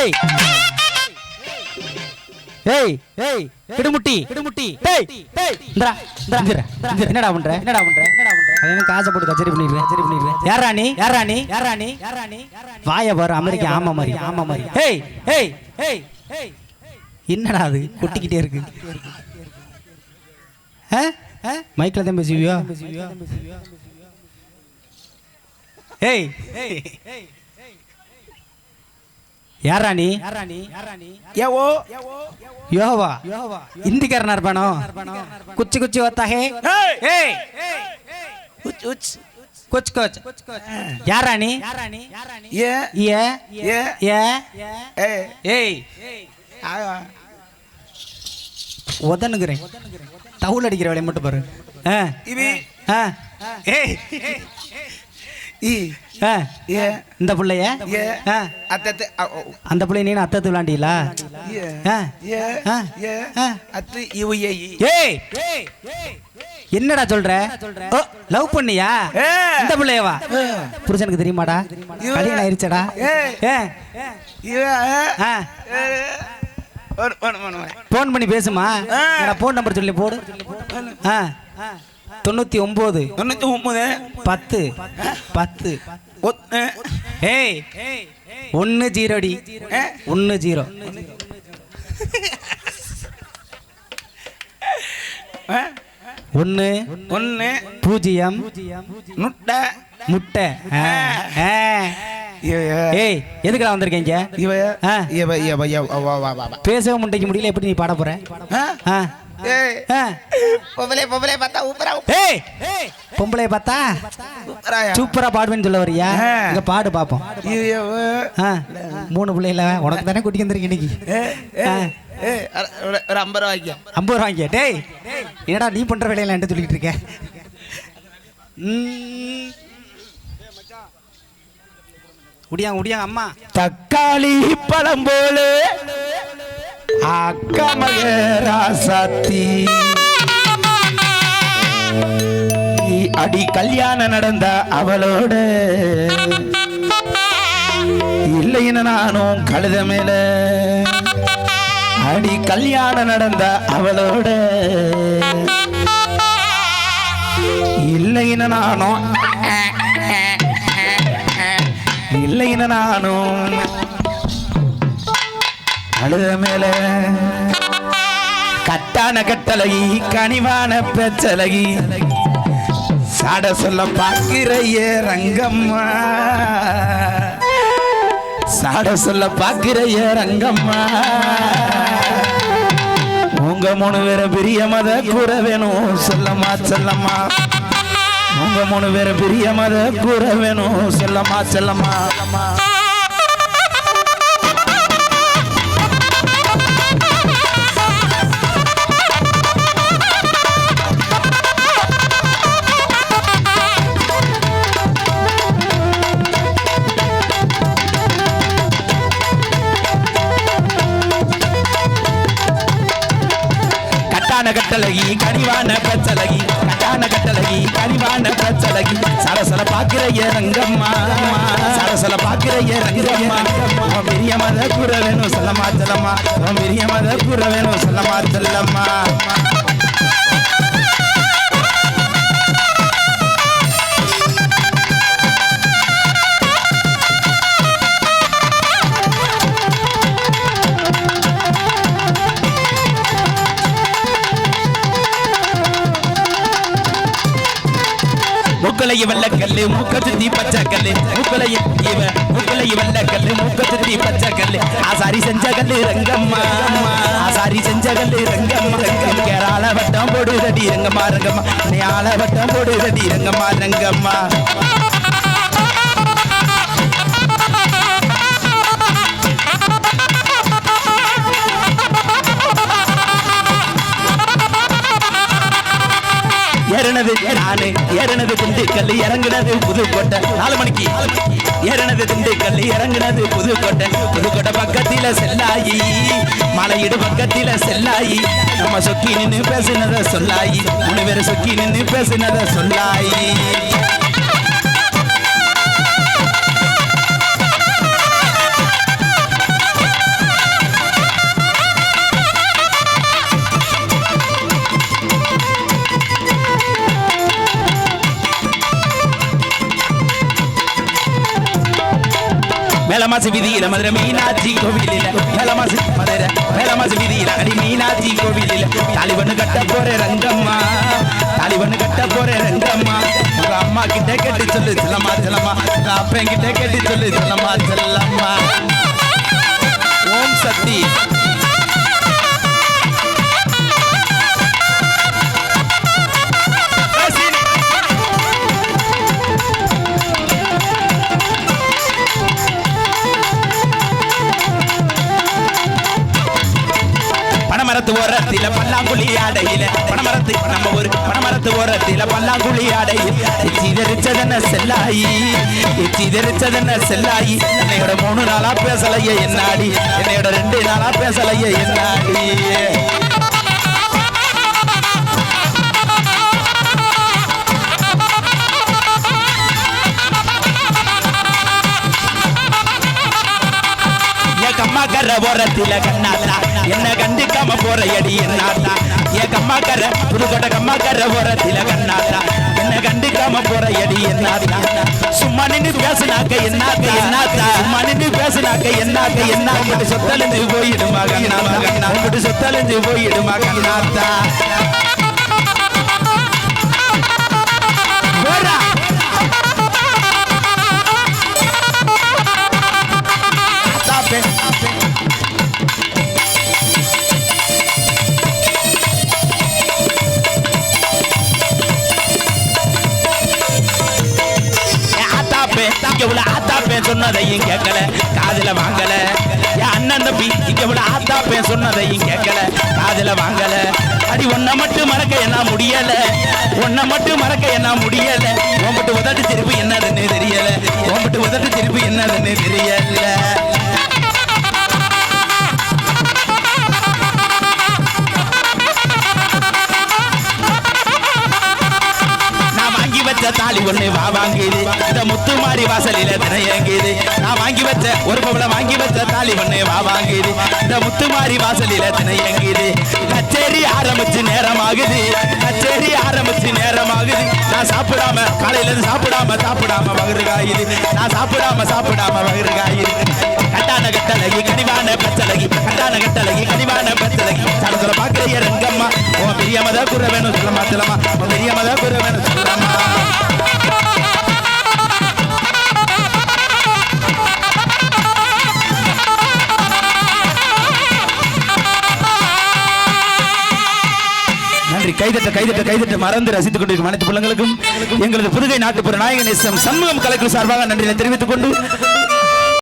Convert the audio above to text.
ஏய். ஏய் ஏய் கிடுமுட்டி. கிடுமுட்டி. டேய் டேய் இந்தா இந்தா என்னடா பண்ற? என்னடா பண்ற? என்னடா பண்ற? அவன் காசை போட்டு கச்சேரி பண்ணிடுறேன் கச்சேரி பண்ணிடுறேன் யாரா நீ? யாரா நீ? யாரா நீ? யாரா நீ? வாய பாரு அமெரிக்கா ஆமா மாதிரி ஆமா மாதிரி. ஏய் ஏய் ஏய் ஏய். என்னடா அது? கொட்டிக்கிட்டே இருக்கு. ஆ? மைக்ல தான் பேசுவியோ? ஏய். யாரா நீ? யாரா நீ ஏவோ? யோவா. இந்திக்காரனா இருப்பானோ குச்சி குச்சி வத்தா ஹே. ஏய்! உச் உச். குச் குச். யாரா நீ? ஏ ஏ ஏ ஏ ஏ. ஏய். ஆ உதனுக்குறேன் தவுல் அடிக்கிற வேலையை மட்டும் பாரு. ஆ. ஆ. ஏய். இந்த பிள்ளைய? ஏ. ஆ. அத்தத்து அந்த பிள்ளைய நீ அத்தத்து விளாண்டீங்களா என்னடா சொல்ற? ஓ லவ் பண்ணியா. இந்த பிள்ளையவா புருஷனுக்கு தெரியுமாடா? கல்யாணம் ஆயிருச்சடா. ஃபோன் பண்ணி பேசுமா? ஆ. ஃபோன் நம்பர் சொல்லி போடு. ஆ. தொண்ணூத்தி ஒன்பது தொண்ணூத்தி ஒன்பது பத்து. பத்து. ஏய் ஒன்னு ஜீரோடி. ஏ? ஒன்னு ஜீரோ. ஆ? ஒன்னு. ஒன்னு பூஜ்ஜியம். முட்டை. இவ ஏய் எதுக்குடா வந்திருக்கீங்க? பேசவே முண்டைக்கு முடியல. எப்படி நீ பாட போற. பொம்பளை பொம்பளை பார்த்தா ஊப்பரா ஏய். பொம்பளை பார்த்தா சூப்பரா பாடுவேன்னு சொல்ல வரியா. இங்க பாடு பாப்போம். மூணு பிள்ளைல உனக்கு தானே குட்டி வந்திருக்கு இன்னைக்கு. ஒரு- ஐம்பது ரூபாய்க்கு. ஐம்பது ரூபாய்க்கு. டேய் என்னடா நீ பண்ற வேலையில என்கிட்ட சொல்லிட்டு இருக்க? ம். உடியாங்க உடியாங்க அம்மா. தக்காளி பழம் போல. அக்கா மக ராசாத்தி அடி கல்யாணம் நடந்த அவளோட. இல்லைன்னு நானும் கழுத மேல. அடி கல்யாணம் நடந்த அவளோட. இல்லைன்னு நானும். இல்லைன்னு நானும். அழுத மேல கட்டான கட்டழகி கனிவான பெச்சலகி. சாட சொல்ல பார்க்கிறையே ரங்கம்மா. சாட சொல்ல பார்க்கிறையே ரங்கம்மா. உங்க மூணு பேர பெரிய மத கூற வேணும் சொல்லம்மா செல்லம்மா. உங்க மூணு பேர பெரிய மத கூற வேணும் செல்லம்மா சொல்லம்மா. கட்டழகி கனிவான பச்சலகி கட்டான கட்டழகி கனிவான பச்சலகி சரசல பாக்கிறைய ரங்கம்மா சரசல பாக்கிறைய ரங்கம்மா உன் பெரிய மத குற வேணும் சொல்லமா செல்லம்மா உன் பெரிய மத குற வேணும் சொல்லமா செல்லம்மா முக்கலைய வெள்ள கல்லு மூக்க சுத்தி பச்சை கல்லு. முக்கலைய இவ முக்கலைய வெள்ள கல்லு மூக்க சுத்தி பச்சை கல்லு. ஆசாரி செஞ்ச கல்லு ரங்கம்மா. ஆசாரி செஞ்ச கல்லு ரங்கம்மா. ரங்கம் கேராள வட்டம் போடுதடி ரங்கம்மா ரங்கம்மா. நீ ஆள வட்டம் போடுதடி ரங்கம்மா ரங்கம்மா. ஏறினது நானு ஏறினது திண்டுக்கல் இறங்குனது புதுக்கோட்டை. நாலு மணிக்கு. ஏறினது திண்டுக்கல் இறங்குனது புதுக்கோட்டை. புதுக்கோட்டை பக்கத்தில செல்லாயி மலையிடு பக்கத்தில செல்லாயி நம்ம சொக்கி நின்று பேசினத சொல்லாயி மூணு பேரை சொக்கி நின்று பேசினத சொல்லாயி. மேலமாசி வீதியில மதுரை மீனாட்சி கோவிலில மேலமாசி மதுரை மேலமாசி வீதியில அடி மீனாட்சி கோவிலில தாலிபண்ணு கட்ட போற ரங்கம்மா தாலிபண்ணு கட்ட போற ரங்கம்மா உங்க அம்மா கிட்ட கேட்டு சொல்லு செல்லம்மா செல்லம்மா உங்க அப்பன் கிட்ட கேட்டு சொல்லு செல்லம்மா செல்லம்மா ஓம் சக்தி ஓரத்தில பல்லாங்குழி ஆடையில. பனமரத்து நம்ம ஒரு பனமரத்து ஓரத்தில பல்லாங்குழி ஆடையில். சிதறிச்சதென்ன செல்லாயி சிதறிச்சதென்ன செல்லாயி. என்னையோட மூணு நாளா பேசலையே என்னாடி? என்னையோட ரெண்டு நாளா பேசலையே என்னாடி? கம்மா கர ஓரத்தில கண்ணாத்தா. என்ன கண்டுக்காம போற அடி என்னாத்தா என் கம்மா கர புதுக்கோட்டை கம்மா கர ஓரத்தில கண்ணாத்தா. என்ன கண்டுக்காம போற அடி என்னாத்தா சும்மா நின்று பேசினாக்க என்னாக்க என்னாத்தா சும்மா நின்று பேசினாக்க என்னாக்க என்ன உங்கட்டு சொத்தழிஞ்சு போயிடுமா கண்ணா கண்ணா உங்கட்டு சொத்தழிஞ்சு போயிடுமா கண்ணாத்தா? ஆத்தா உள்ள சொன்னதையும் கேட்கல. காதுல வாங்கல. என் அண்ணன் தம்பி இங்க ஆத்தா ஆத்தாப்பே சொன்னதையும் கேட்கல. காதுல வாங்கல. அடி ஒன்ன மட்டும் மறக்க என்ன முடியல. ஒன்ன மட்டும் மறக்க என்ன முடியல. உன்கிட்ட உதட்டு திருப்பி என்னதுன்னு தெரியல. உன்கிட்ட உதட்டு திருப்பி என்னதுன்னு தெரியல. தாலி ஒண்ணு வா வாங்குது இந்த முத்து மாறி வாசலில திரையங்குது நான் வாங்கி வச்ச ஒரு பவள வாங்கி வச்ச தாலி ஒண்ணு வா வாங்குது இந்த முத்து மாறி வாசலில திரையங்குது கச்சேரி ஆரம்பிச்சு நேரம் ஆகுது கச்சேரி ஆரம்பிச்சு நேரமாகுது. நான் சாப்பிடாம காலையில இருந்து சாப்பிடாம சாப்பிடாம வகுறு காயுது நான் சாப்பிடாம சாப்பிடாம வகுறு காயுது கட்டான கட்டழகி கனிவான பச்சழகி. கட்டான கட்டழகி கனிவான பச்சழகி. சடத்துல பாக்குறிய ரங்கம்மா. உன் பெரிய மத குற வேணும் சொல்லமா சொல்லமா உன் பெரிய குற வேணும் சொல்லமா கைதட்ட கைதட்ட கைதட்ட மறந்து ரசித்துக் கொண்டிருக்கும் அனைத்து பிள்ளைங்களுக்கும் எங்களது புதுகை நாட்டுப்புற நாயக நேசம் சண்முகம் கலைக்குழு சார்பாக நன்றியை தெரிவித்துக் கொண்டு